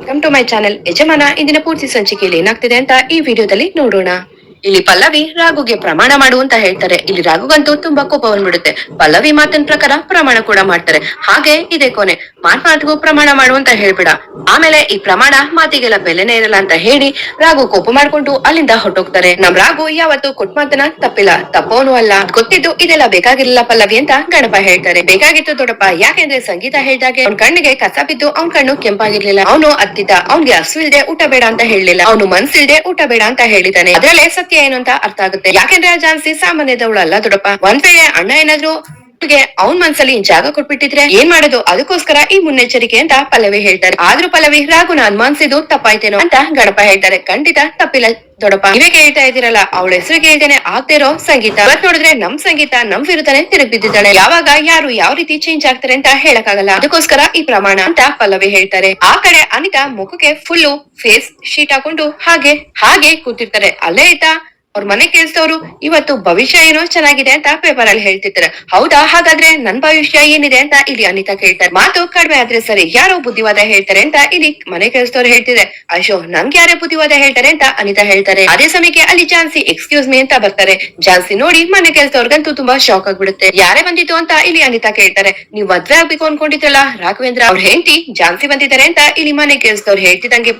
Welcome to my channel ಯಜಮಾನ ಇಂದಿನ ಪೂರ್ತಿ ಸಂಚಿಕೆಯಲ್ಲಿ ಏನಾಗ್ತಿದೆ ಅಂತ ಈ ವಿಡಿಯೋದಲ್ಲಿ ನೋಡೋಣ. ಇಲ್ಲಿ ಪಲ್ಲವಿ ರಾಘುಗೆ ಪ್ರಮಾಣ ಮಾಡು ಅಂತ ಹೇಳ್ತಾರೆ. ಇಲ್ಲಿ ರಾಘುಗಂತೂ ತುಂಬಾ ಕೋಪ ಬಂದ್ಬಿಡುತ್ತೆ. ಪಲ್ಲವಿ ಮಾತಿನ ಪ್ರಕಾರ ಪ್ರಮಾಣ ಕೂಡ ಮಾಡ್ತಾರೆ. ಹಾಗೆ ಇದೆ ಕೊನೆ. ಮಾತ್ ಮಾತಿಗೂ ಪ್ರಮಾಣ ಮಾಡು ಅಂತ ಹೇಳ್ಬಿಡ. ಆಮೇಲೆ ಈ ಪ್ರಮಾಣ ಮಾತಿಗೆಲ್ಲ ಬೆಲೆನೇ ಇರಲ್ಲ ಅಂತ ಹೇಳಿ ರಾಘು ಕೋಪ ಮಾಡ್ಕೊಂಡು ಅಲ್ಲಿಂದ ಹೊಟ್ಟೋಗ್ತಾರೆ ನಮ್ ರಾಘು ಯಾವತ್ತು ಕೊಟ್ ಮಾತನ ತಪ್ಪಿಲ್ಲ. ತಪ್ಪೋನು ಅಲ್ಲ. ಗೊತ್ತಿದ್ದು ಇದೆಲ್ಲ ಬೇಕಾಗಿರ್ಲಿಲ್ಲ ಪಲ್ಲವಿ ಅಂತ ಗಣಪ ಹೇಳ್ತಾರೆ. ಬೇಕಾಗಿತ್ತು ದೊಡ್ಡಪ್ಪ, ಯಾಕೆಂದ್ರೆ ಸಂಗೀತ ಹೇಳ್ದಾಗೆ ಅವ್ನ ಕಣ್ಣಿಗೆ ಕಸ ಬಿದ್ದು ಅವ್ನ ಕಣ್ಣು ಕೆಂಪಾಗಿರ್ಲಿಲ್ಲ. ಅವನು ಅತ್ತಿದ್ದ. ಅವ್ನ್ಗೆ ಹಸು ಇಲ್ದೆ ಊಟ ಬೇಡ ಅಂತ ಹೇಳಿಲ್ಲ ಅವನು ಮನ್ಸಿಲ್ದೆ ಊಟ ಬೇಡ ಅಂತ ಹೇಳಿದಾನೆ ಅದ್ರಲ್ಲೇ ಸತ್ಯ ಏನು ಅಂತ ಅರ್ಥ ಆಗುತ್ತೆ? ಯಾಕೆಂದ್ರೆ ಜಾನ್ಸಿ ಸಾಮಾನ್ಯದವಳಲ್ಲ ದೊಡ್ಡಪ್ಪ. ಒಂದ್ ವೇಳೆ ಅಣ್ಣ ಏನಾದ್ರು ಅವ್ನ್ ಮನ್ಸಲ್ಲಿ ಜಾಗ ಕೊಟ್ಬಿಟ್ಟಿದ್ರೆ ಏನ್ ಮಾಡೋದು? ಅದಕ್ಕೋಸ್ಕರ ಈ ಮುನ್ನೆಚ್ಚರಿಕೆ ಅಂತ ಪಲ್ಲವಿ ಹೇಳ್ತಾರೆ. ಆದ್ರೂ ಪಲ್ಲವಿ ರಾಘುನ ಅನುಮಾನಿಸಿದ್ದು ತಪ್ಪಾಯ್ತೇನೋ ಅಂತ ಗಣಪ ಹೇಳ್ತಾರೆ. ಖಂಡಿತ ತಪ್ಪಿಲ್ಲ ದೊಡ್ಡಪ್ಪ. ನೀವೇ ಹೇಳ್ತಾ ಇದ್ದೀರಲ್ಲ, ಅವಳ ಹೆಸರು ಕೇಳ್ತೇನೆ ಆಗ್ತಿರೋ ಸಂಗೀತ. ಇವತ್ ನೋಡಿದ್ರೆ ನಮ್ ಸಂಗೀತ ನಮ್ ವಿರುದ್ಧನೇ ತಿರುಗ್ ಯಾವಾಗ ಯಾರು ಯಾವ ರೀತಿ ಚೇಂಜ್ ಆಗ್ತಾರೆ ಅಂತ ಹೇಳಕ್ಕಾಗಲ್ಲ. ಅದಕ್ಕೋಸ್ಕರ ಈ ಪ್ರಮಾಣ ಅಂತ ಪಲ್ಲವಿ ಹೇಳ್ತಾರೆ. ಆ ಕಡೆ ಅನಿತಾ ಮುಖಕ್ಕೆ ಫುಲ್ಲು ಫೇಸ್ ಶೀಟ್ ಹಾಕೊಂಡು ಹಾಗೆ ಹಾಗೆ ಕೂತಿರ್ತಾರೆ. ಅಲ್ಲೇ ಆಯ್ತಾ ಅವ್ರ ಮನೆ ಕೆಲ್ಸದವ್ರು ಇವತ್ತು ಭವಿಷ್ಯ ಏನೋ ಚೆನ್ನಾಗಿದೆ ಅಂತ ಪೇಪರ್ ಅಲ್ಲಿ ಹೇಳ್ತಿರ್ತಾರೆ. ಹೌದಾ? ಹಾಗಾದ್ರೆ ನನ್ ಭವಿಷ್ಯ ಏನಿದೆ ಅಂತ ಇಲ್ಲಿ ಅನಿತಾ ಕೇಳ್ತಾರೆ. ಮಾತು ಕಡಿಮೆ ಆದ್ರೆ ಸರಿ. ಯಾರೋ ಬುದ್ಧಿವಾದ ಹೇಳ್ತಾರೆ ಅಂತ ಇಲ್ಲಿ ಮನೆ ಕೆಲ್ಸದವ್ರು ಹೇಳ್ತಿದ್ರೆ ಅಶೋ ನಂಗೆ ಯಾರೇ ಬುದ್ಧಿವಾದ ಹೇಳ್ತಾರೆ ಅಂತ ಅನಿತಾ ಹೇಳ್ತಾರೆ. ಅದೇ ಸಮಯಕ್ಕೆ ಅಲ್ಲಿ ಜಾನ್ಸಿ ಎಕ್ಸ್ಕ್ಯೂಸ್ ಮೀ ಅಂತ ಬರ್ತಾರೆ. ಜಾನ್ಸಿ ನೋಡಿ ಮನೆ ಕೆಲ್ಸದವ್ರಿಗಂತೂ ತುಂಬಾ ಶಾಕ್ ಆಗ್ಬಿಡುತ್ತೆ. ಯಾರೇ ಬಂದಿತ್ತು ಅಂತ ಇಲ್ಲಿ ಅನಿತಾ ಕೇಳ್ತಾರೆ. ನೀವ್ ಮದ್ವೆ ಆಗ್ಬೇಕು ಅನ್ಕೊಂಡಿದ್ರಲ್ಲ, ರಾಘವೇಂದ್ರ ಅವ್ರ ಹೆಂಡತಿ ಜಾನ್ಸಿ ಬಂದಿದ್ದಾರೆ ಅಂತ ಇಲ್ಲಿ ಮನೆ ಕೆಲ್ಸದವ್ರು ಹೇಳ್ತಿದಂಗೆ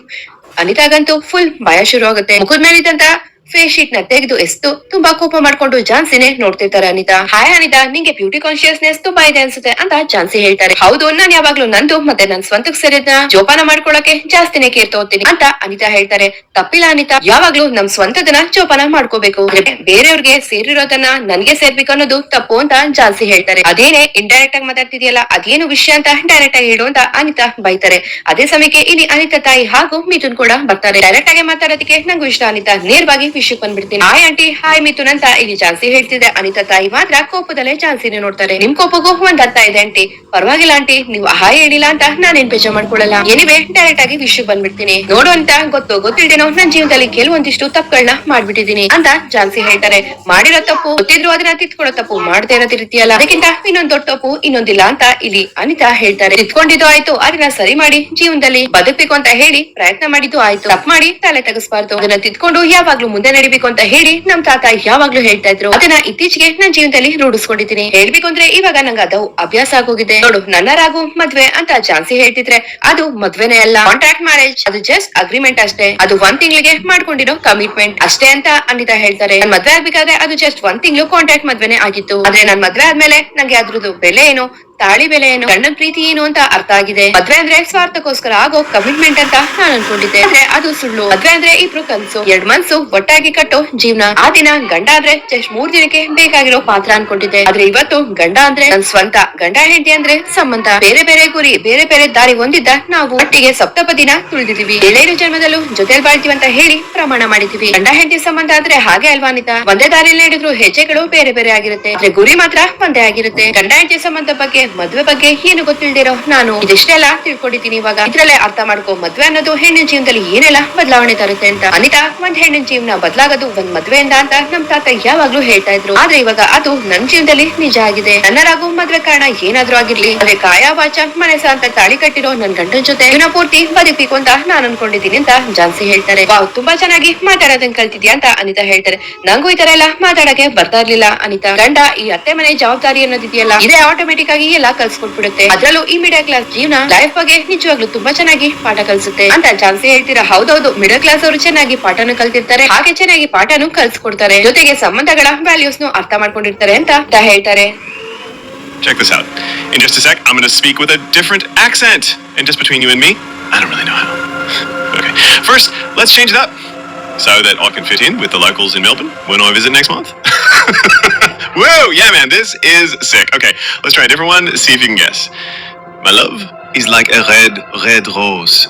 ಅನಿತಾಗಂತೂ ಫುಲ್ ಭಯ ಶುರು ಆಗುತ್ತೆ ಮುಖದ ಮೇಲಿದ್ದಂತ ಫೇಸ್ ಶೀಟ್ನ ತೆಗೆದು ಎಸ್ತು. ತುಂಬಾ ಕೋಪ ಮಾಡ್ಕೊಂಡು ಜಾನ್ಸಿನೇ ನೋಡ್ತಿರ್ತಾರೆ ಅನಿತಾ. ಹಾಯ್ ಅನಿತಾ, ನಿಂಗೆ ಬ್ಯೂಟಿ ಕಾನ್ಶಿಯಸ್ನೆಸ್ ತುಂಬಾ ಇದೆ ಅನ್ಸುತ್ತೆ ಅಂತ ಜಾನ್ಸಿ ಹೇಳ್ತಾರೆ. ಹೌದು, ನಾನ್ ಯಾವಾಗ್ಲೂ ನಂದು ಮತ್ತೆ ನನ್ ಸ್ವಂತಕ್ ಸೇರಿದ್ನ. ಜೋಪಾನ ಮಾಡ್ಕೊಳಕ್ಕೆ ಜಾಸ್ತಿನೇ ಕೇರ್ ತಗೋತೀನಿ ಅಂತ ಅನಿತಾ ಹೇಳ್ತಾರೆ. ತಪ್ಪಿಲ್ಲ ಅನಿತಾ, ಯಾವಾಗ್ಲೂ ನಮ್ ಸ್ವಂತದನ್ನ ಜೋಪಾನ ಮಾಡ್ಕೋಬೇಕು. ಬೇರೆಯವ್ರಿಗೆ ಸೇರಿರೋದನ್ನ ನನ್ಗೆ ಸೇರ್ಬೇಕು ಅನ್ನೋದು ತಪ್ಪು ಅಂತ ಜಾನ್ಸಿ ಹೇಳ್ತಾರೆ. ಅದೇನೇ ಇಂಡೈರೆಕ್ಟ್ ಆಗಿ ಮಾತಾಡ್ತಿದ್ಯಲ್ಲ, ಅದೇನು ವಿಷಯ ಅಂತ ಡೈರೆಕ್ಟ್ ಆಗಿ ಹೇಳು ಅಂತ ಅನಿತಾ ಬೈತಾರೆ. ಅದೇ ಸಮಯಕ್ಕೆ ಇಲ್ಲಿ ಅನಿತಾ ತಾಯಿ ಹಾಗೂ ಮಿಥುನ್ ಕೂಡ ಬರ್ತಾರೆ. ಡೈರೆಕ್ಟ್ ಆಗಿ ಮಾತಾಡೋದಕ್ಕೆ ನಂಗೂ ಇಷ್ಟ ಅನಿತಾ. ನೇರವಾಗಿ ವಿಷಯಕ್ಕೆ ಬಂದ್ಬಿಡ್ತೀನಿ. ಹಾಯ್ ಆಂಟಿ ಹಾಯ್ ಮಿಥುನ್ ಅಂತ ಇಲ್ಲಿ ಚಾನ್ಸಿ ಹೇಳ್ತಿದೆ. ಅನಿತಾ ತಾಯಿ ಮಾತ್ರ ಕೋಪದಲ್ಲೇ ಚಾನ್ಸಿನ ನೋಡ್ತಾರೆ. ನಿಮ್ ಕೋಪಗೂ ಒಂದ್ ಅರ್ಥ ಇದೆ ಆಂಟಿ ಪರವಾಗಿಲ್ಲ ಆಂಟಿ ನೀವು ಹಾಯ್ ಹೇಳಿಲ್ಲ ಅಂತ ನಾನೇನ್ ಬೇಜಾರ್ ಮಾಡ್ಕೊಳ್ಳಲ್ಲ. ಏನಿವೆ ಡೈರೆಕ್ಟ್ ಆಗಿ ವಿಷಯಕ್ಕೆ ಬಂದ್ಬಿಡ್ತೀನಿ. ನೋಡು ಅಂತ ಗೊತ್ತು ಗೊತ್ತಿಲ್ದೇನೋ ನನ್ ಜೀವನದಲ್ಲಿ ಕೆಲವೊಂದಿಷ್ಟು ತಪ್ಪುಗಳನ್ನ ಮಾಡ್ಬಿಟ್ಟಿದೀನಿ ಅಂತ ಜಾನ್ಸಿ ಹೇಳ್ತಾರೆ. ಮಾಡಿರೋ ತಪ್ಪು, ಗೊತ್ತಿದ್ರು ಅದನ್ನ ತಿತ್ಕೊಳ್ಳೋ ತಪ್ಪು, ಮಾಡದೇ ಇರೋದ್ ಇರ್ತೀಯಲ್ಲ. ಅದಕ್ಕಿಂತ ಇನ್ನೊಂದ್ ದೊಡ್ಡ ತಪ್ಪು, ಇನ್ನೊಂದಿಲ್ಲ ಅಂತ ಇಲ್ಲಿ ಅನಿತಾ ಹೇಳ್ತಾರೆ. ತಿತ್ಕೊಂಡಿದ್ದು ಆಯ್ತು. ಅದನ್ನ ಸರಿ ಮಾಡಿ ಜೀವನದಲ್ಲಿ ಬದುಕಬೇಕು ಅಂತ ಹೇಳಿ ಪ್ರಯತ್ನ ಮಾಡಿದ್ದು ಆಯ್ತು. ತಪ್ಪು ಮಾಡಿ ತಲೆ ತಗಸ್ಬಾರ್ದು. ಅದನ್ನ ತಿತ್ಕೊಂಡು ಯಾವಾಗ್ಲೂ ಮುಂದೆ ನಡಿಬೇಕು ಅಂತ ಹೇಳಿ ನಮ್ ತಾತ ಯಾವಾಗ್ಲೂ ಹೇಳ್ತಾ ಇದ್ರು. ಅದನ್ನ ಇತ್ತೀಚೆಗೆ ನನ್ನ ಜೀವನದಲ್ಲಿ ರೂಢಿಸ್ಕೊಂಡಿದ್ದೀನಿ. ಹೇಳ್ಬೇಕು ಅಂದ್ರೆ ಇವಾಗ ನಂಗೆ ಅದು ಅಭ್ಯಾಸ ಆಗೋಗಿದೆ. ನೋಡು, ನನ್ನ ರಾಗು ಮದ್ವೆ ಅಂತ ಜಾನ್ಸಿ ಹೇಳ್ತಿದ್ರೆ ಅದು ಮದ್ವೆನೇ ಅಲ್ಲ. ಕಾಂಟ್ರಾಕ್ಟ್ ಮ್ಯಾರೇಜ್ ಅದು ಜಸ್ಟ್ ಅಗ್ರಿಮೆಂಟ್ ಅಷ್ಟೇ. ಅದು ಒಂದ್ ತಿಂಗಳಿಗೆ ಮಾಡ್ಕೊಂಡಿರೋ ಕಮಿಟ್ಮೆಂಟ್ ಅಷ್ಟೇ ಅಂತ ಅನಿತಾ ಹೇಳ್ತಾರೆ. ನನ್ ಮದ್ವೆ ಆಗ್ಬೇಕಾದ್ರೆ ಅದು ಜಸ್ಟ್ ಒಂದ್ ತಿಂಗಳು ಕಾಂಟ್ರಾಕ್ಟ್ ಮದ್ವೆನೇ ಆಗಿತ್ತು. ಆದ್ರೆ ನನ್ ಮದ್ವೆ ಆದ್ಮೇಲೆ ನಂಗೆ ಅದ್ರದ್ದು ಬೆಲೆ ಏನು? ತಾಳಿ ಬೆಲೆ ಏನು ಗಂಡನ್ ಪ್ರೀತಿ ಏನು ಅಂತ ಅರ್ಥ ಆಗಿದೆ. ಮದ್ವೆ ಅಂದ್ರೆ ಸ್ವಾರ್ಥಕ್ಕೋಸ್ಕರ ಆಗೋ ಕಮಿಟ್ಮೆಂಟ್ ಅಂತ ನಾನು ಅನ್ಕೊಂಡಿದ್ದೆ. ಆದ್ರೆ ಅದು ಸುಳ್ಳು. ಮದ್ವೆ ಅಂದ್ರೆ ಇಬ್ರು ಕನ್ಸು. ಎರಡ್ ಮನ್ಸು ಒಟ್ಟಾಗಿ ಕಟ್ಟೋ ಜೀವನ. ಆ ದಿನ ಗಂಡ ಅಂದ್ರೆ ಜಸ್ಟ್ ಮೂರ್ ದಿನಕ್ಕೆ ಬೇಕಾಗಿರೋ ಪಾತ್ರ ಅನ್ಕೊಂಡಿದ್ದೆ. ಆದ್ರೆ ಇವತ್ತು ಗಂಡ ಅಂದ್ರೆ ನನ್ ಸ್ವಂತ. ಗಂಡ ಹೆಂಡತಿ ಅಂದ್ರೆ ಸಂಬಂಧ. ಬೇರೆ ಬೇರೆ ಗುರಿ, ಬೇರೆ ಬೇರೆ ದಾರಿ ಹೊಂದಿದ್ದ ನಾವು ಒಟ್ಟಿಗೆ ಸಪ್ತಪದಿನ ತುಳಿದಿದೀವಿ ಏಳೇಳು ಜನ್ಮದಲ್ಲೂ ಜೊತೆಲ್ ಬಾಳ್ತೀವಿ ಅಂತ ಹೇಳಿ ಪ್ರಮಾಣ ಮಾಡಿದೀವಿ ಗಂಡ ಹೆಂಡತಿ ಸಂಬಂಧ ಆದ್ರೆ ಹಾಗೆ ಅಲ್ವಾ ಅನಿತಾ? ಒಂದೇ ದಾರಿಯಲ್ಲಿ ನಡೆದ್ರು ಹೆಜ್ಜೆಗಳು ಬೇರೆ ಬೇರೆ ಆಗಿರುತ್ತೆ. ಗುರಿ ಮಾತ್ರ ಒಂದೇ ಆಗಿರುತ್ತೆ. ಗಂಡ ಹೆಂಡತಿ ಸಂಬಂಧ ಬಗ್ಗೆ ಮದ್ವೆ ಬಗ್ಗೆ ಏನು ಗೊತ್ತಿಲ್ದಿರೋ ನಾನು. ಇದಿಷ್ಟೆಲ್ಲ ತಿಳ್ಕೊಂಡಿದ್ದೀನಿ ಇವಾಗ. ಇದ್ರಲ್ಲೇ ಅರ್ಥ ಮಾಡ್ಕೋ, ಮದ್ವೆ ಅನ್ನೋದು ಹೆಣ್ಣಿನ ಜೀವನದಲ್ಲಿ ಏನೆಲ್ಲ ಬದಲಾವಣೆ ತರುತ್ತೆ ಅಂತ. ಅನಿತಾ, ಒಂದ್ ಹೆಣ್ಣಿನ ಜೀವನ ಬದಲಾಗೋದು ಒಂದ್ ಮದ್ವೆಯಿಂದ ಅಂತ ನಮ್ ತಾತ ಯಾವಾಗ್ಲೂ ಹೇಳ್ತಾ ಇದ್ರು. ಆದ್ರೆ ಇವಾಗ ಅದು ನನ್ ಜೀವನದಲ್ಲಿ ನಿಜ ಆಗಿದೆ. ನನ್ನರಾಗೋ ಮದ್ವೆ ಕಾರಣ ಏನಾದ್ರೂ ಆಗಿರ್ಲಿ. ಅದೇ ಕಾಯ ವಾಚ ಮನಸ ಅಂತ ತಾಳಿ ಕಟ್ಟಿರೋ ನನ್ ಗಂಡನ ಜೊತೆ ಜೀವನ ಪೂರ್ತಿ ಬದುಕಬೇಕು ಅಂತ ನಾನ್ ಅನ್ಕೊಂಡಿದ್ದೀನಿ ಅಂತ ಜಾನ್ಸಿ ಹೇಳ್ತಾರೆ. ವಾವ್, ತುಂಬಾ ಚೆನ್ನಾಗಿ ಮಾತಾಡೋದನ್ ಕಲ್ತಿದ್ಯಾ ಅಂತ ಅನಿತಾ ಹೇಳ್ತಾರೆ. ನಂಗೂ ಈ ತರ ಎಲ್ಲ ಮಾತಾಡಕ್ಕೆ ಬರ್ತಾ ಇರ್ಲಿಲ್ಲ ಅನಿತಾ. ಗಂಡ ಈ ಅತ್ತೆ ಮನೆ ಜವಾಬ್ದಾರಿ ಅನ್ನೋದಿದೆಯಲ್ಲ. ಇದೇ ಆಟೋಮೆಟಿಕ್ ಆಗಿ ಎಲ್ಲ ಕಲ್ಸ್ಕೊಟ್ಬಿಡುತ್ತೆ ಅದ್ರಲ್ಲೂ ಈ ಮಿಡಲ್ ಕ್ಲಾಸ್ ಜೀವನ ಲೈಫ್ ಬಗ್ಗೆ ನಿಜವಾಗ್ಲೂ ತುಂಬಾ ಚೆನ್ನಾಗಿ ಪಾಠ ಕಲ್ಸುತ್ತೆ ಅಂತ ಜಾನ್ಸಿ ಹೇಳ್ತೀರಾ ಹೌದೌದು ಮಿಡಲ್ ಕ್ಲಾಸ್ ಅವರು ಚೆನ್ನಾಗಿ ಪಾಠನು ಕಲ್ತಿರ್ತಾರೆ ಹಾಗೆ ಚೆನ್ನಾಗಿ ಪಾಠನು ಕಲ್ಸ್ಕೊಡ್ತಾರೆ ಜೊತೆಗೆ ಸಂಬಂಧಗಳ ವ್ಯಾಲ್ಯೂಸ್ ನು ಅರ್ಥ ಮಾಡ್ಕೊಂಡಿರ್ತಾರೆ ಅಂತ ಹೇಳ್ತಾರೆ Check this out. In just a sec, I'm going to speak with a different accent. And just between you and me, I don't really know how. Okay. First, let's change it up so that I can fit in with the locals in Melbourne when I visit next month. Whoa! Yeah, man, this is sick. Okay, let's try a different one. See if you can guess. My love is like a red, red rose.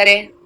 ಹೇಳ್ತಾರೆ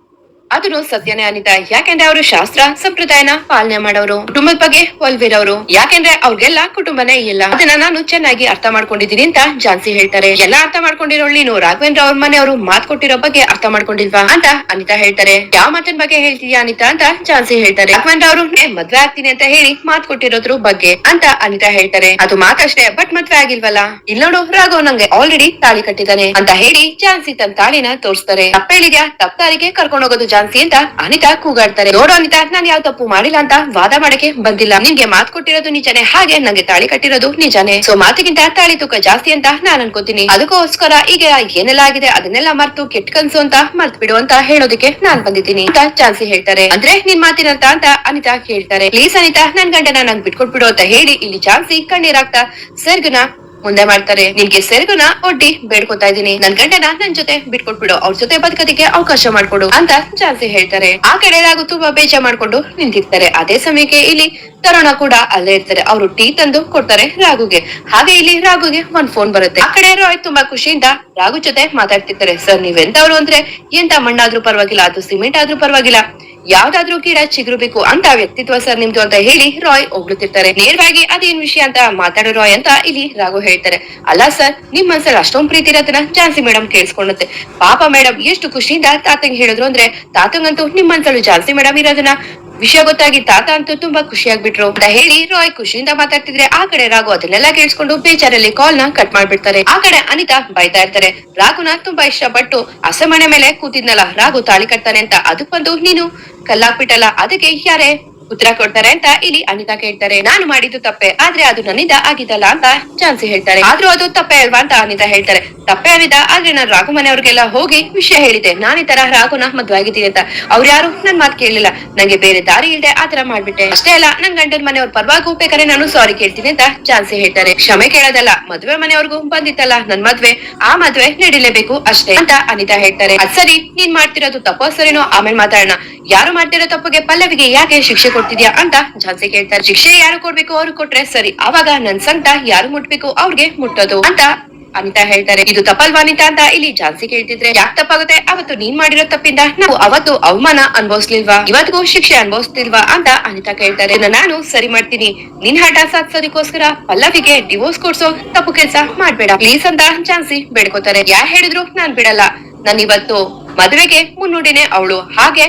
ಅದನ್ನು ಸತ್ಯನೇ ಅನಿತಾ. ಯಾಕೆಂದ್ರೆ ಅವರು ಶಾಸ್ತ್ರ, ಸಂಪ್ರದಾಯನ ಪಾಲನೆ ಮಾಡೋರು. ಕುಟುಂಬದ ಬಗ್ಗೆ ಒಲ್ವಿರೋರು. ಯಾಕೆಂದ್ರೆ ಅವ್ರಿಗೆಲ್ಲ ಕುಟುಂಬನೇ ಇಲ್ಲ. ಅದನ್ನ ನಾನು ಚೆನ್ನಾಗಿ ಅರ್ಥ ಮಾಡ್ಕೊಂಡಿದ್ದೀನಿ ಅಂತ ಜಾನ್ಸಿ ಹೇಳ್ತಾರೆ. ಎಲ್ಲ ಅರ್ಥ ಮಾಡ್ಕೊಂಡಿರೋ ನೀನು. ರಾಘವೇಂದ್ರ ಅವ್ರ ಮನೆಯವರು ಮಾತ್ ಕೊಟ್ಟಿರೋ ಬಗ್ಗೆ ಅರ್ಥ ಮಾಡ್ಕೊಂಡಿಲ್ವಾ ಅಂತ ಅನಿತಾ ಹೇಳ್ತಾರೆ. ಯಾವ ಮಾತಿನ ಬಗ್ಗೆ ಹೇಳ್ತೀಯಾ ಅನಿತಾ ಅಂತ ಜಾನ್ಸಿ ಹೇಳ್ತಾರೆ. ರಾಘವೇಂದ್ರ ಅವರು ಮದ್ವೆ ಆಗ್ತೀನಿ ಅಂತ ಹೇಳಿ ಮಾತ್ ಕೊಟ್ಟಿರೋದ್ರ ಬಗ್ಗೆ ಅಂತ ಅನಿತಾ ಹೇಳ್ತಾರೆ. ಅದು ಮಾತಷ್ಟೇ ಬಟ್ ಮದ್ವೆ ಆಗಿಲ್ವಲ್ಲ. ಇಲ್ಲ ನೋಡು, ರಾಘವ್ ನಂಗೆ ಆಲ್ರೆಡಿ ತಾಳಿ ಕಟ್ಟಿದಾನೆ ಅಂತ ಹೇಳಿ ಜಾನ್ಸಿ ತನ್ನ ತಾಳಿನ ತೋರಿಸ್ತಾರೆ. ತಪ್ಪ ಹೇಳಿದ್ಯಾ ತಪ್ಪ ತಾರಿಗೆ ಕರ್ಕೊಂಡು ಹೋಗೋದು ಜಾನ್ಸಿ. ಅಂತ ಅನಿತಾ ಕೂಗಾಡ್ತಾರೆ. ನೋಡು ಅನಿತಾ, ನಾನು ಯಾವ ತಪ್ಪು ಮಾಡಿಲ್ಲ ಅಂತ ವಾದ ಮಾಡಕ್ಕೆ ಬಂದಿಲ್ಲ. ನಿನ್ಗೆ ಮಾತ್ ಕೊಟ್ಟಿರೋದು ನಿಜಾನೆ, ಹಾಗೆ ನಂಗೆ ತಾಳಿ ಕಟ್ಟಿರೋದು ನಿಜಾನೆ. ಸೊ ಮಾತಿಗಿಂತ ತಾಳಿ ತೂಕ ಜಾಸ್ತಿ ಅಂತ ನಾನ್ ಅನ್ಕೋತೀನಿ. ಅದಕ್ಕೋಸ್ಕರ ಈಗ ಏನೆಲ್ಲ ಆಗಿದೆ ಅದನ್ನೆಲ್ಲ ಮರ್ತು ಕೆಟ್ಟ ಕನ್ಸು ಅಂತ ಮರ್ತ್ ಬಿಡು ಅಂತ ಹೇಳೋದಕ್ಕೆ ನಾನ್ ಬಂದಿದ್ದೀನಿ ಅಂತ ಚಾನ್ಸಿ ಹೇಳ್ತಾರೆ. ಅಂದ್ರೆ ನಿನ್ ಮಾತಿನಂತ ಅಂತ ಅನಿತಾ ಹೇಳ್ತಾರೆ ಪ್ಲೀಸ್ ಅನಿತಾ, ನನ್ ಗಂಡನ ನಂಗ್ ಬಿಟ್ಕೊಟ್ಬಿಡು ಅಂತ ಹೇಳಿ ಇಲ್ಲಿ ಚಾನ್ಸಿ ಕಣ್ಣೀರಾಗ್ತಾ ಸರ್ಗನ ಮುಂದೆ ಮಾಡ್ತಾರೆ. ನಿನ್ಗೆ ಸೆರಗುನ ಒಡ್ಡಿ ಬೇಡ್ಕೊತಾ ಇದೀನಿ ನನ್ ಗಂಡನ ನನ್ ಜೊತೆ ಬಿಟ್ಕೊಟ್ಬಿಡು. ಅವ್ರ ಜೊತೆ ಬದುಕೋದಿಕ್ಕೆ ಅವಕಾಶ ಮಾಡ್ಕೊಡು ಅಂತ ಜಾಸ್ತಿ ಹೇಳ್ತಾರೆ. ಆ ಕಡೆ ರಾಗು ತುಂಬಾ ಬೇಜ ಮಾಡ್ಕೊಂಡು ನಿಂತಿರ್ತಾರೆ. ಅದೇ ಸಮಯಕ್ಕೆ ಇಲ್ಲಿ ತರುಣ ಕೂಡ ಅಲ್ಲೇ ಇರ್ತಾರೆ. ಅವರು ಟೀ ತಂದು ಕೊಡ್ತಾರೆ ರಾಘುಗೆ ಹಾಗೆ ಇಲ್ಲಿ ರಾಘುಗೆ ಒಂದ್ ಫೋನ್ ಬರುತ್ತೆ. ಆ ಕಡೆ ರಾಯ್ ತುಂಬಾ ಖುಷಿಯಿಂದ ರಾಘು ಜೊತೆ ಮಾತಾಡ್ತಿರ್ತಾರೆ. ಸರ್, ನೀವೆಂತವ್ರು ಅಂದ್ರೆ ಎಂತ ಮಣ್ಣಾದ್ರೂ ಪರವಾಗಿಲ್ಲ, ಅದು ಸಿಮೆಂಟ್ ಆದ್ರೂ ಪರವಾಗಿಲ್ಲ. ಯಾವ್ದಾದ್ರೂ ಗಿಡ ಚಿಗುರಬೇಕು ಅಂತ ವ್ಯಕ್ತಿತ್ವ ಸರ್ ನಿಮ್ದು ಅಂತ ಹೇಳಿ ರಾಯ್ ಹೊಗಳುತ್ತಿರ್ತಾರೆ. ನೇರವಾಗಿ ಅದೇನ್ ವಿಷಯ ಅಂತ ಮಾತಾಡೋ ರಾಯ್ ಅಂತ ಇಲ್ಲಿ ರಾಘು ಹೇಳ್ತಾರೆ. ಅಲ್ಲ ಸರ್, ನಿಮ್ ಮನ್ಸಲ್ಲಿ ಅಷ್ಟೊಂದ್ ಪ್ರೀತಿ ಇರತ್ತನ ಜಾಸ್ತಿ ಮೇಡಮ್ ಕೇಳಿಸ್ಕೊಂಡತ್ತೆ ಪಾಪ ಮೇಡಮ್, ಎಷ್ಟು ಖುಷಿಯಿಂದ ತಾತಂಗ್ ಹೇಳಿದ್ರು ಅಂದ್ರೆ ತಾತಂಗಂತೂ ನಿಮ್ ಮನ್ಸಲ್ಲೂ ಜಾಸ್ತಿ ಮೇಡಮ್ ಇರೋದನ್ನ. ವಿಷಯ ಗೊತ್ತಾಗಿ ತಾತ ಅಂತೂ ತುಂಬಾ ಖುಷಿಯಾಗ್ಬಿಟ್ರು ಅಂತ ಹೇಳಿ ರಾಯ್ ಖುಷಿಯಿಂದ ಮಾತಾಡ್ತಿದ್ರೆ ಆ ಕಡೆ ರಾಘು ಅದನ್ನೆಲ್ಲ ಕೇಳಿಸ್ಕೊಂಡು ಬೇಜಾರಲ್ಲಿ ಕಾಲ್ನ ಕಟ್ ಮಾಡ್ಬಿಡ್ತಾರೆ. ಆ ಕಡೆ ಅನಿತಾ ಬೈತಾ ಇರ್ತಾರೆ. ರಾಘುನ ತುಂಬಾ ಇಷ್ಟಪಟ್ಟು ಅಸಮಣೆ ಮೇಲೆ ಕೂತಿದ್ನಲ್ಲ, ರಾಘು ತಾಳಿ ಕಟ್ತಾನೆ ಅಂತ. ಅದಕ್ ಬಂದು ನೀನು ಕಲ್ಲಾಕ್ಬಿಟ್ಟಲ್ಲ ಅದಕ್ಕೆ ಯಾರೇ ಉತ್ತರ ಕೊಡ್ತಾರೆ ಅಂತ ಇಲ್ಲಿ ಅನಿತಾ ಕೇಳ್ತಾರೆ. ನಾನು ಮಾಡಿದ್ದು ತಪ್ಪೆ, ಆದ್ರೆ ಅದು ನನ್ನಿಂದ ಆಗಿದ್ದಲ್ಲ ಅಂತ ಚಾನ್ಸಿ ಹೇಳ್ತಾರೆ. ಆದ್ರೂ ಅದು ತಪ್ಪೆ ಅಲ್ವಾ ಅಂತ ಅನಿತಾ ಹೇಳ್ತಾರೆ. ತಪ್ಪೆ ಆಗಿದ ಆದ್ರೆ ನಾನು ರಾಘು ಮನೆಯವ್ರಿಗೆಲ್ಲ ಹೋಗಿ ವಿಷಯ ಹೇಳಿದೆ ನಾನು ಈ ತರ ರಾಘುನ ಮದ್ವೆ ಆಗಿದ್ದೀನಿ ಅಂತ. ಅವ್ರು ಯಾರು? ನನ್ ಮಾತು ಕೇಳಲಿಲ್ಲ. ನಂಗೆ ಬೇರೆ ದಾರಿ ಇಲ್ದೆ ಆತರ ಮಾಡ್ಬಿಟ್ಟೆ. ಅಷ್ಟೇ ಅಲ್ಲ, ನನ್ ಗಂಡನ ಮನೆಯವ್ರ ಪರವಾಗಿ ಹೋಗ್ಬೇಕಾದ್ರೆ ನಾನು ಸಾರಿ ಕೇಳ್ತೀನಿ ಅಂತ ಚಾನ್ಸಿ ಹೇಳ್ತಾರೆ. ಕ್ಷಮೆ ಕೇಳೋದಲ್ಲ, ಮದ್ವೆ ಮನೆಯವ್ರಿಗೂ ಬಂದಿತ್ತಲ್ಲ, ನನ್ ಮದ್ವೆ, ಆ ಮದ್ವೆ ನಡಿಲೇಬೇಕು ಅಷ್ಟೇ ಅಂತ ಅನಿತಾ ಹೇಳ್ತಾರೆ. ಅದ್ ಸರಿ, ನೀನ್ ಮಾಡ್ತಿರೋದು ತಪ್ಪೋ ಸರಿನೋ? ಆಮೇಲೆ ಮಾತಾಡೋಣ. ಯಾರು ಮಾಡ್ತಿರೋ ತಪ್ಪಿಗೆ ಪಲ್ಲವಿಗೆ ಯಾಕೆ ಶಿಕ್ಷೆ ಕೊಡ್ತಿದ್ಯಾ ಅಂತ ಝಾನ್ಸಿ ಕೇಳ್ತಾರೆ ಶಿಕ್ಷೆ ಯಾರು ಕೊಡ್ಬೇಕು? ಅವ್ರು ಕೊಟ್ರೆ ಸರಿ. ಅವಾಗ ನನ್ ಸಂಕಟ ಯಾರು ಮುಟ್ಬೇಕು? ಅವ್ರಿಗೆ ಮುಟ್ಟೋದು ಅಂತ ಅಂತ ಹೇಳ್ತಾರೆ. ಇದು ತಪ್ಪಲ್ವಾನಿತ ಅಂತ ಇಲ್ಲಿ ಜಾನ್ಸಿ ಕೇಳ್ತಿದ್ರೆ ಯಾಕೆ ತಪ್ಪಾಗುತ್ತೆ? ಅವತ್ತು ನೀನ್ ಮಾಡಿರೋ ತಪ್ಪಿಂದ ನಾವು ಅವತ್ತು ಅವಮಾನ ಅನ್ಭವಿಸ್ಲಿಲ್ವಾ? ಇವತ್ತಿಗೂ ಶಿಕ್ಷೆ ಅನ್ಭವಿಸ್ತಿಲ್ವಾ ಅಂತ ಅನಿತಾ ಕೇಳ್ತಾರೆ. ನಾನು ಸರಿ ಮಾಡ್ತೀನಿ. ನಿನ್ ಹಠ ಸಾಧಿಸೋದಕ್ಕೋಸ್ಕರ ಪಲ್ಲವಿಗೆ ಡಿವೋರ್ಸ್ ಕೊಡ್ಸೋ ತಪ್ಪು ಕೆಲ್ಸ ಮಾಡ್ಬೇಡ. ಪ್ಲೀಸ್ ಅಂತ ಜಾನ್ಸಿ ಬೇಡ್ಕೋತಾರೆ. ಯಾ ಹೇಳಿದ್ರು ನಾನ್ ಬಿಡಲ್ಲ. ನಾನ್ ಇವತ್ತು ಮದುವೆಗೆ ಮುನ್ನುಡಿನೇ ಅವಳು. ಹಾಗೆ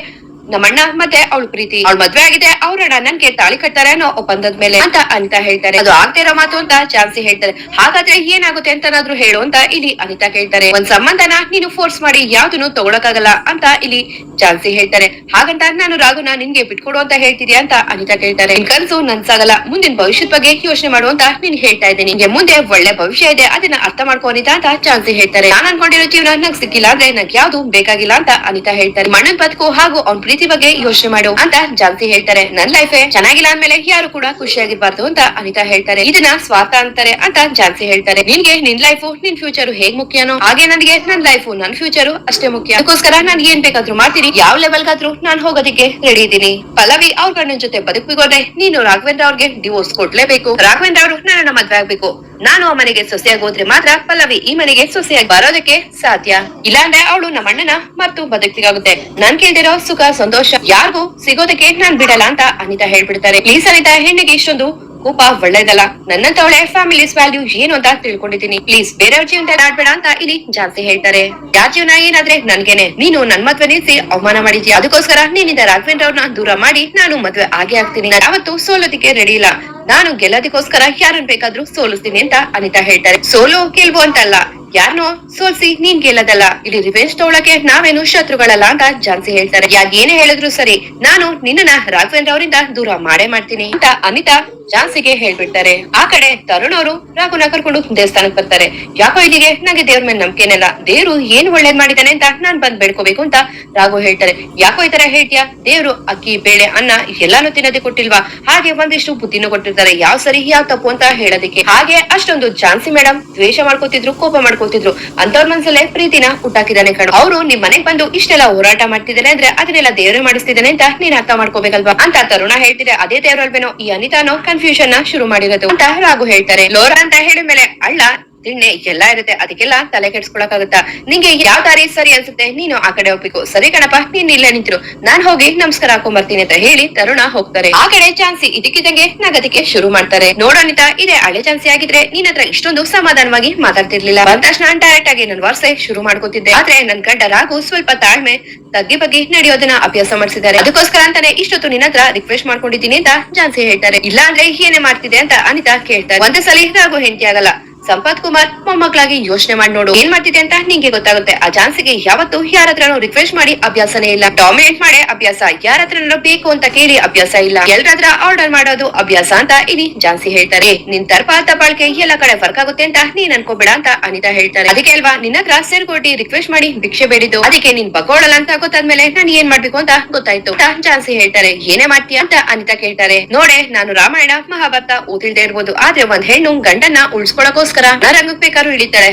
ನಮ್ಮಣ್ಣ ಮತ್ತೆ ಅವಳು ಪ್ರೀತಿ. ಅವಳು ಮದ್ವೆ ಆಗಿದೆ ಅವ್ರಣ್ಣ ನನ್ಗೆ ತಾಳಿ ಕಟ್ತಾರೆ ಅನ್ನೋ ಒಪ್ಪಂದದ ಮೇಲೆ ಅಂತ ಅನಿತಾ ಹೇಳ್ತಾರೆ. ಅದು ಆಗ್ತಾ ಮಾತು ಅಂತ ಚಾನ್ಸಿ ಹೇಳ್ತಾರೆ. ಹಾಗಾದ್ರೆ ಏನಾಗುತ್ತೆ ಅಂತನಾದ್ರೂ ಹೇಳು ಅಂತ ಇಲ್ಲಿ ಅನಿತಾ ಕೇಳ್ತಾರೆ. ಒಂದ್ ಸಂಬಂಧನ ನೀನು ಫೋರ್ಸ್ ಮಾಡಿ ಯಾವ್ದನ್ನು ತಗೊಳಕಾಗಲ್ಲ ಅಂತ ಇಲ್ಲಿ ಚಾನ್ಸಿ ಹೇಳ್ತಾರೆ. ಹಾಗಂತ ನಾನು ರಾಘುನ ನಿನ್ಗೆ ಬಿಟ್ಕೊಡು ಅಂತ ಹೇಳ್ತಿದ್ಯಾ ಅಂತ ಅನಿತಾ ಕೇಳ್ತಾರೆ. ನಿನ್ ಕನ್ಸು ನನ್ಸಾಗಲ್ಲ. ಮುಂದಿನ ಭವಿಷ್ಯದ ಬಗ್ಗೆ ಯೋಚನೆ ಮಾಡು ಅಂತ ನೀನ್ ಹೇಳ್ತಾ ಇದ್ದೀನಿ. ನಿನ್ಗೆ ಮುಂದೆ ಒಳ್ಳೆ ಭವಿಷ್ಯ ಇದೆ, ಅದನ್ನ ಅರ್ಥ ಮಾಡ್ಕೊ ಅಂತ ಚಾನ್ಸಿ ಹೇಳ್ತಾರೆ. ನಾನ್ ಅನ್ಕೊಂಡಿರೋ ಜೀವನ ನಂಗೆ ಸಿಕ್ಕಿಲ್ಲ ಅಂದ್ರೆ ನಂಗೆ ಯಾವ್ದು ಬೇಕಾಗಿಲ್ಲ ಅಂತ ಅನಿತಾ ಹೇಳ್ತಾರೆ. ಮಣ್ಣನ್ ಬದುಕು ಹಾಗೂ ಅವ್ನ ಪ್ರೀತಿ ಬಗ್ಗೆ ಯೋಚನೆ ಮಾಡು ಅಂತ ಜಾಗೃತಿ ಹೇಳ್ತಾರೆ. ನನ್ ಲೈಫೇ ಚೆನ್ನಾಗಿಲ್ಲ ಅಂದ್ಮೇಲೆ ಯಾರು ಕೂಡ ಖುಷಿಯಾಗಿರ್ಬಾರ್ದು ಅಂತ ಅನಿತಾ ಹೇಳ್ತಾರೆ. ಇದನ್ನ ಸ್ವಾರ್ಥ ಅಂತಾರೆ ಅಂತ ಜಾನ್ಸಿ ಹೇಳ್ತಾರೆ. ನಿನ್ಗೆ ನಿನ್ ಲೈಫು ನಿನ್ ಫ್ಯೂಚರ್ ಹೇಗ್ ಮುಖ್ಯನೋ ಹಾಗೆ ನನ್ಗೆ ನನ್ ಲೈಫು ನನ್ ಫ್ಯೂಚರ್ ಅಷ್ಟೇ ಮುಖ್ಯ. ಅದಕ್ಕೋಸ್ಕರ ನಾನ್ ಏನ್ ಬೇಕಾದ್ರೂ ಮಾಡ್ತೀನಿ. ಯಾವ ಲೆವೆಲ್ಗಾದ್ರೂ ನಾನ್ ಹೋಗೋದಿಕ್ಕೆ ರೆಡಿ ಇದ್ದೀನಿ. ಪಲ್ಲವಿ ಅವ್ರ ಗಂಡನ ಜೊತೆ ಬದುಕಿಗೋದೆ ನೀನು ರಾಘವೇಂದ್ರ ಅವ್ರಿಗೆ ಡಿವೋರ್ಸ್ ಕೊಡ್ಲೇಬೇಕು. ರಾಘವೇಂದ್ರ ಅವರು ನನ್ನ ಮದ್ವೆ ಆಗ್ಬೇಕು. ನಾನು ಆ ಮನೆಗೆ ಸೊಸೆಯಾಗಿ ಹೋದ್ರೆ ಮಾತ್ರ ಪಲ್ಲವಿ ಈ ಮನೆಗೆ ಸೊಸೆಯಾಗಿ ಬರೋದಕ್ಕೆ ಸಾಧ್ಯ. ಇಲ್ಲಾಂದ್ರೆ ಅವಳು ನಮ್ಮ ಅಣ್ಣನ ಮತ್ತು ಬದುಕಿಗಾಗುತ್ತೆ ನನ್ ಕೇಳಿರೋ ಸುಖ, ಸಂತೋಷ ಯಾರಿಗೂ ಸಿಗೋದಕ್ಕೆ ನಾನ್ ಬಿಡಲ್ಲ ಅಂತ ಅನಿತಾ ಹೇಳ್ಬಿಡ್ತಾರೆ. ಪ್ಲೀಸ್ ಅನಿತಾ ಹೆಣ್ಣಿಗೆ ಇಷ್ಟೊಂದು ಕೋಪ ಒಳ್ಳೇದಲ್ಲ. ನನ್ನಂತವಳೆ ಫ್ಯಾಮಿಲೀಸ್ ವ್ಯಾಲ್ಯೂ ಏನು ಅಂತ ತಿಳ್ಕೊಂಡಿದ್ದೀನಿ. ಪ್ಲೀಸ್ ಬೇರೆಯವ್ರ ಜೀವನ ಆಡ್ಬೇಡ ಅಂತ ಇಲ್ಲಿ ಜಾಸ್ತಿ ಹೇಳ್ತಾರೆ. ಯಾರ ಜೀವನ ಏನಾದ್ರೆ ನನ್ಗೆನೆ. ನೀನು ನನ್ ಮದ್ವೆ ನಿಲ್ಸಿ, ಅವಮಾನ ಮಾಡಿದ್ಯಾ? ಅದಕ್ಕೋಸ್ಕರ ನೀನಿಂದ ರಾಘವೇಂದ್ರ ಅವ್ರನ್ನ ದೂರ ಮಾಡಿ ನಾನು ಮದ್ವೆ ಆಗೇ ಆಗ್ತೀನಿ. ಯಾವತ್ತು ಸೋಲೋದಿಕ್ಕೆ ರೆಡಿ ಇಲ್ಲ. ನಾನು ಗೆಲ್ಲೋದಕ್ಕೋಸ್ಕರ ಯಾರನ್ ಬೇಕಾದ್ರೂ ಸೋಲಿಸ್ತೀನಿ ಅಂತ ಅನಿತಾ ಹೇಳ್ತಾರೆ. ಸೋಲು ಗೆಲ್ವು ಅಂತಲ್ಲ. ಯಾರನೋ ಸೋಲ್ಸಿ ನೀನ್ ಗೆಲ್ಲದಲ್ಲ. ಇಲ್ಲಿ ರಿವೆಂಜ್ ತಗೊಳಕ್ಕೆ ನಾವೇನು ಶತ್ರುಗಳಲ್ಲ ಅಂತ ಜಾನ್ಸಿ ಹೇಳ್ತಾರೆ. ಯಾರ್ ಏನೇ ಹೇಳಿದ್ರು ಸರಿ, ನಾನು ನಿನ್ನನ್ನ ರಾಘವೇಂದ್ರ ಅವರಿಂದ ದೂರ ಮಾಡೇ ಮಾಡ್ತೀನಿ ಅಂತ ಅನಿತಾ ಜಾನ್ಸಿಗೆ ಹೇಳ್ಬಿಡ್ತಾರೆ. ಆ ಕಡೆ ತರುಣ್ ಅವರು ರಾಘುನ ಕರ್ಕೊಂಡು ದೇವಸ್ಥಾನಕ್ ಬರ್ತಾರೆ. ಯಾಕೋ ಇಲ್ಲಿಗೆ ನಂಗೆ ದೇವ್ರ ಮೇಲೆ ನಂಬಿಕೆನಲ್ಲ. ದೇವ್ರು ಏನ್ ಒಳ್ಳೇದ್ ಮಾಡಿದಾನೆ ಅಂತ ನಾನ್ ಬಂದ್ ಬೇಡ್ಕೋಬೇಕು ಅಂತ ರಾಘು ಹೇಳ್ತಾರೆ. ಯಾಕೋ ಈ ತರ ಹೇಳ್ತೀಯಾ? ದೇವ್ರು ಅಕ್ಕಿ, ಬೇಳೆ, ಅನ್ನ ಎಲ್ಲಾನು ತಿನ್ನೋದೇ ಕೊಟ್ಟಿಲ್ವಾ? ಹಾಗೆ ಒಂದಿಷ್ಟು ಬುದ್ಧಿನೂ ಕೊಟ್ಟಿರ್ತಾರೆ. ಯಾವ ಸರಿ ಯಾವ ತಪ್ಪು ಅಂತ ಹೇಳೋದಕ್ಕೆ. ಹಾಗೆ ಅಷ್ಟೊಂದು ಝಾನ್ಸಿ ಮೇಡಮ್ ದ್ವೇಷ ಮಾಡ್ಕೋತಿದ್ರು, ಕೋಪ ಮಾಡ್ಕೋತಿದ್ರು. ಅಂತವ್ರ ಮನ್ಸಲ್ಲೇ ಪ್ರೀತಿನ ಹುಟ್ಟಾಕಿದಾನೆ ಕಣ. ಅವರು ನಿಮ್ ಮನೆಗ್ ಬಂದು ಇಷ್ಟೆಲ್ಲ ಹೋರಾಟ ಮಾಡ್ತಿದ್ದಾನೆ ಅಂದ್ರೆ ಅದನ್ನೆಲ್ಲ ದೇವ್ರೇ ಮಾಡಿಸ್ತಿದ್ದಾನೆ ಅಂತ ನೀನ್ ಅರ್ಥ ಮಾಡ್ಕೋಬೇಕಲ್ವಾ? ಅಂತ ತರುಣ ಹೇಳ್ತಿದ್ರೆ ಅದೇ ದೇವ್ರಲ್ವೇನೋ ಈ ಅನಿತಾನೋ ಕನ್ಫ್ಯೂಷನ್ ಶುರು ಮಾಡಿರೋದು. ಅಂತ ರಾಘು ಹೇಳ್ತಾರೆ. ಲೋರಾ ಅಂತ ಹೇಳಿದ್ಮೇಲೆ ಅಳ್ಳ ದಿಣ್ಣೆ ಎಲ್ಲಾ ಇರುತ್ತೆ. ಅದಕ್ಕೆಲ್ಲ ತಲೆ ಕೆಡ್ಸ್ಕೊಳಕಾಗುತ್ತಾ ನಿಂಗೆ ಯಾವ ದಾರಿ ಸರಿ ಅನ್ಸುತ್ತೆ? ನೀನು ಆ ಕಡೆ ಹೋಗ್ಬೇಕು ಸರಿ ಕಣಪ್ಪ, ನೀನ್ ಇಲ್ಲೇ ನಿಂತರು. ನಾನ್ ಹೋಗಿ ನಮಸ್ಕಾರ ಹಾಕೊಂಡ್ ಬರ್ತೀನಿ ಅಂತ ಹೇಳಿ ತರುಣ ಹೋಗ್ತಾರೆ. ಆ ಕಡೆ ಚಾನ್ಸಿ ಇದಕ್ಕಿದಂಗೆ ನಗದಿಕ್ಕೆ ಶುರು ಮಾಡ್ತಾರೆ. ನೋಡೋಣಿತ ಇದೇ ಹಳೆ ಚಾನ್ಸಿ ಆಗಿದ್ರೆ ನಿನ್ ಹತ್ರ ಇಷ್ಟೊಂದು ಸಮಾಧಾನವಾಗಿ ಮಾತಾಡ್ತಿರ್ಲಿಲ್ಲ. ಬಂದ ತಕ್ಷಣ ಡೈರೆಕ್ಟ್ ಆಗಿ ನನ್ ವರ್ಸೆ ಶುರು ಮಾಡ್ಕೊತಿದ್ದೆ. ಆದ್ರೆ ನನ್ ಗಂಡ ರಾಘು ಸ್ವಲ್ಪ ತಾಳ್ಮೆ ತಗ್ಗಿ ಬಗ್ಗೆ ನಡೆಯೋದನ್ನ ಅಭ್ಯಾಸ ಮಾಡಿಸಿದ್ದಾರೆ. ಅದಕ್ಕೋಸ್ಕರ ಅಂತಾನೆ ಇಷ್ಟೊತ್ತು ನಿನ್ನ ಹತ್ರ ರಿಕ್ವೆಸ್ಟ್ ಮಾಡ್ಕೊಂಡಿದ್ದೀನಿ ಅಂತ ಝಾನ್ಸಿ ಹೇಳ್ತಾರೆ. ಇಲ್ಲ ಅಂದ್ರೆ ಏನೇ ಮಾಡ್ತಿದೆ ಅಂತ ಅನಿತಾ ಕೇಳ್ತಾರೆ. ಒಂದೇ ಸಲ ರಾಘು ಹೆಂಡತಿ ಆಗಲ್ಲ. ಸಂಪತ್ ಕುಮಾರ್ ಮೊಮ್ಮಕ್ಕಳಾಗಿ ಯೋಚನೆ ಮಾಡಿ ನೋಡು. ಏನ್ ಮಾಡ್ತಿದೆ ಅಂತ ನಿಂಗೆ ಗೊತ್ತಾಗುತ್ತೆ. ಆ ಜಾನ್ಸಿಗೆ ಯಾವತ್ತು ಯಾರತ್ರನೂ ರಿಕ್ವೆಸ್ಟ್ ಮಾಡಿ ಅಭ್ಯಾಸನೇ ಇಲ್ಲ. ಡಾಮಿನೇಟ್ ಮಾಡಿ ಅಭ್ಯಾಸ. ಯಾರತ್ರನೂ ಬೇಕು ಅಂತ ಕೇಳಿ ಅಭ್ಯಾಸ ಇಲ್ಲ. ಎಲ್ರತ್ರ ಆರ್ಡರ್ ಮಾಡೋದು ಅಭ್ಯಾಸ ಅಂತ ಇಲ್ಲಿ ಜಾನ್ಸಿ ಹೇಳ್ತಾರೆ. ನಿನ್ ತರ್ಪ, ತಪಾಳ್ಕೆ ಎಲ್ಲ ಕಡೆ ವರ್ಕ್ ಆಗುತ್ತೆ ಅಂತ ನೀನ್ ಅನ್ಕೋಬೇಡ ಅಂತ ಅನಿತಾ ಹೇಳ್ತಾರೆ. ಅದಕ್ಕೆ ಅಲ್ವಾ ನಿನ್ನ ಹತ್ರ ಸೇರ್ಕೊಟ್ಟಿ ರಿಕ್ವೆಸ್ಟ್ ಮಾಡಿ ಭಿಕ್ಷೆ ಬೇಡಿದ್ದು. ಅದಕ್ಕೆ ನೀನ್ ಬಗ್ಗೋಳಲ್ಲ ಅಂತ ಗೊತ್ತಾದ್ಮೇಲೆ ನಾನು ಏನ್ ಮಾಡ್ಬೇಕು ಅಂತ ಗೊತ್ತಾಯ್ತು. ಜಾನ್ಸಿ ಹೇಳ್ತಾರೆ. ಏನೇ ಮಾಡ್ತೀಯ ಅಂತ ಅನಿತಾ ಕೇಳ್ತಾರೆ. ನೋಡೆ, ನಾನು ರಾಮಾಯಣ, ಮಹಾಭಾರತ ಓದಿಲ್ದೇ ಇರ್ಬೋದು. ಆದ್ರೆ ಒಂದ್ ಹೆಣ್ಣು ಗಂಡನ್ನ ಉಳ್ಸ್ಕೊಳಕೋಸ್ಕರ ರಂಗಕ್ ಬೇಕಾದ್ರೂ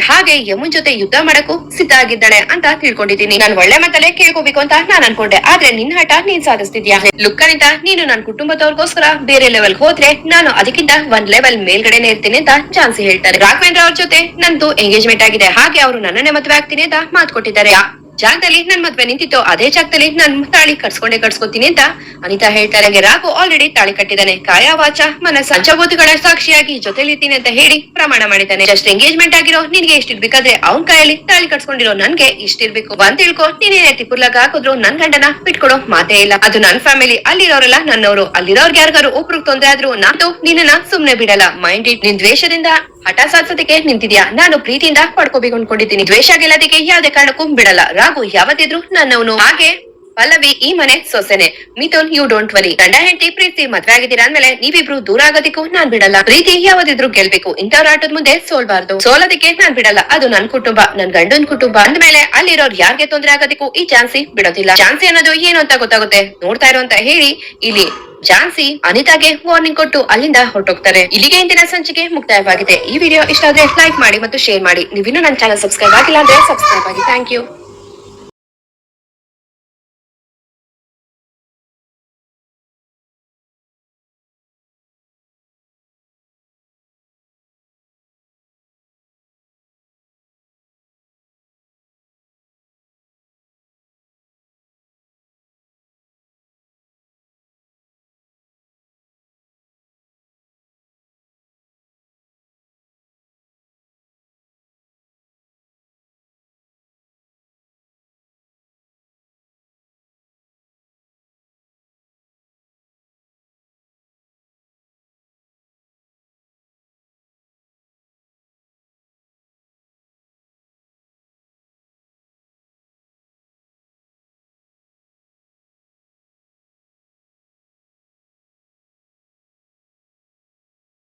ಹಾಗೆ ಯಮುನ್ ಜೊತೆ ಯುದ್ಧ ಮಾಡಕ್ಕೂ ಸಿದ್ಧ ಆಗಿದ್ದಾಳೆ ಅಂತ ತಿಳ್ಕೊಂಡಿದ್ದೀನಿ. ನಾನು ಒಳ್ಳೆ ಮಾತಲ್ಲೇ ಕೇಳ್ಕೋಬೇಕು ಅಂತ ನಾನ್ ಅನ್ಕೊಂಡೆ. ಆದ್ರೆ ನಿನ್ ಹಠ ನೀನ್ ಸಾಧಿಸ್ತಿದ್ಯಾ? ಲುಕ್ಕನಿಂದ ನೀನು ನನ್ನ ಕುಟುಂಬದವ್ರಿಗೋಸ್ಕರ ಬೇರೆ ಲೆವೆಲ್ ಹೋದ್ರೆ ನಾನು ಅದಕ್ಕಿಂತ ಒಂದ್ ಲೆವೆಲ್ ಮೇಲ್ಗಡೆನೆ ಇರ್ತೀನಿ ಅಂತ ಚಾನ್ಸಿ ಹೇಳ್ತಾರೆ. ರಾಘವೇಂದ್ರ ಅವ್ರ ಜೊತೆ ನಂದು ಎಂಗೇಜ್ಮೆಂಟ್ ಆಗಿದೆ. ಹಾಗೆ ಅವರು ನನ್ನನ್ನೇ ಮದ್ವೆ ಆಗ್ತೀನಿ ಅಂತ ಮಾತು ಕೊಟ್ಟಿದ್ದಾರೆ. ಜಾಗದಲ್ಲಿ ನನ್ ಮದ್ವೆ ನಿಂತಿತ್ತು, ಅದೇ ಜಾಗದಲ್ಲಿ ನನ್ ತಾಳಿ ಕಟ್ಸ್ಕೊಂಡೆ ಕಟ್ಸ್ಕೊತೀನಿ ಅಂತ ಅನಿತಾ ಹೇಳ್ತಾರೆ. ಹಂಗೆ ರಾಘು ಆಲ್ರೆಡಿ ತಾಳಿ ಕಟ್ಟಿದಾನೆ ಕಾಯ ವಾಚ, ಮನಸ್ಸ ಸಂಚಬೋಧಿಗಳ ಸಾಕ್ಷಿಯಾಗಿ ಜೊತೆಲಿರ್ತೀನಿ ಅಂತ ಹೇಳಿ ಪ್ರಮಾಣ ಮಾಡಿದ್ದಾನೆ. ಜಸ್ಟ್ ಎಂಗೇಜ್ಮೆಂಟ್ ಆಗಿರೋ ನಿನ್ಗೆ ಇಷ್ಟಿರ್ಬೇಕಾದ್ರೆ ಅವ್ನ್ ಕೈಯಲ್ಲಿ ತಾಳಿ ಕಟ್ಸ್ಕೊಂಡಿರೋ ನನ್ಗೆ ಇಷ್ಟಿರ್ಬೇಕು ಅಂತ ತಿಳ್ಕೊ, ನೀನೇ ತಿಪುರ್ಲಾಗ ಹಾಕಿದ್ರು ನನ್ ಗಂಡನ ಬಿಟ್ಕೊಡೋ ಮಾತೇ ಇಲ್ಲ. ಅದು ನನ್ ಫ್ಯಾಮಿಲಿ ಅಲ್ಲಿರೋರೆಲ್ಲ ನನ್ನವರು. ಅಲ್ಲಿರೋರ್ಗೆ ಯಾರಿಗಾರು ಒಬ್ರು ತೊಂದ್ರೆ ಆದ್ರೂ ನಾನು ನಿನ್ನ ಸುಮ್ನೆ ಬಿಡಲ್ಲ. ಮೈಂಡ್ ಇಟ್, ನಿನ್ ದ್ವೇಷದಿಂದ ಹಠ ಸಾಧಿಸೋದಕ್ಕೆ ನಿಂತಿದ್ಯಾ? ನಾನು ಪ್ರೀತಿಯಿಂದ ಪಡ್ಕೋಬೇಕು ಅನ್ಕೊಂಡಿದ್ದೀನಿ. ದ್ವೇಷ ಗೆಲ್ಲೋದಕ್ಕೆ ಯಾವ್ದೇ ಕಾರಣಕ್ಕೂ ಬಿಡಲ್ಲ. ರಾಘು ಯಾವತ್ತಿದ್ರು ನನ್ನವನು. ಹಾಗೆ ಪಲ್ಲವಿ, ಈ ಮನೆ ಸೊಸೆನೆ. ಮಿಥುನ್ ಯು ಡೋಂಟ್ ವರಿ ಗಂಡ, ಹೆಂಡತಿ, ಪ್ರೀತಿ, ಮದ್ವೆ ಆಗಿದ್ದೀರಾ ಅಂದ್ಮೇಲೆ ನೀವಿಬ್ರು ದೂರ ಆಗೋದಿಕ್ಕೂ ನಾನ್ ಬಿಡಲ್ಲ. ಪ್ರೀತಿ ಯಾವ್ದಿದ್ರು ಗೆಲ್ಬೇಕು. ಇಂಥವ್ರ ಆಟದ ಮುಂದೆ ಸೋಲ್ಬಾರ್ದು. ಸೋಲೋದಕ್ಕೆ ನಾನ್ ಬಿಡಲ್ಲ. ಅದು ನನ್ ಕುಟುಂಬ, ನನ್ ಗಂಡನ್ ಕುಟುಂಬ. ಅಂದ್ಮೇಲೆ ಅಲ್ಲಿರೋರ್ ಯಾರ್ಗೆ ತೊಂದ್ರೆ ಆಗೋದಿಕ್ಕೂ ಈ ಚಾನ್ಸಿ ಬಿಡೋದಿಲ್ಲ. ಚಾನ್ಸಿ ಅನ್ನೋದು ಏನು ಅಂತ ಗೊತ್ತಾಗುತ್ತೆ? ನೋಡ್ತಾ ಇರೋ ಅಂತ ಹೇಳಿ, ಇಲ್ಲಿ ಜಾನ್ಸಿ ಅನಿತಾಗೆ ವಾರ್ನಿಂಗ್ ಕೊಟ್ಟು ಅಲ್ಲಿಂದ ಹೊರಟೋಗ್ತಾರೆ. ಇಲ್ಲಿಗೆ ಇಂದಿನ ಸಂಚಿಕೆ ಮುಕ್ತಾಯವಾಗಿದೆ. ಈ ವಿಡಿಯೋ ಇಷ್ಟ ಆದ್ರೆ ಲೈಕ್ ಮಾಡಿ ಮತ್ತು ಶೇರ್ ಮಾಡಿ. ನೀವಿನ್ನೂ ನನ್ನ ಚಾನಲ್ ಸಬ್ಸ್ಕ್ರೈಬ್ ಆಗಿಲ್ಲ ಅಂದ್ರೆ ಸಬ್ಸ್ಕ್ರೈಬ್ ಆಗಿ. Thank you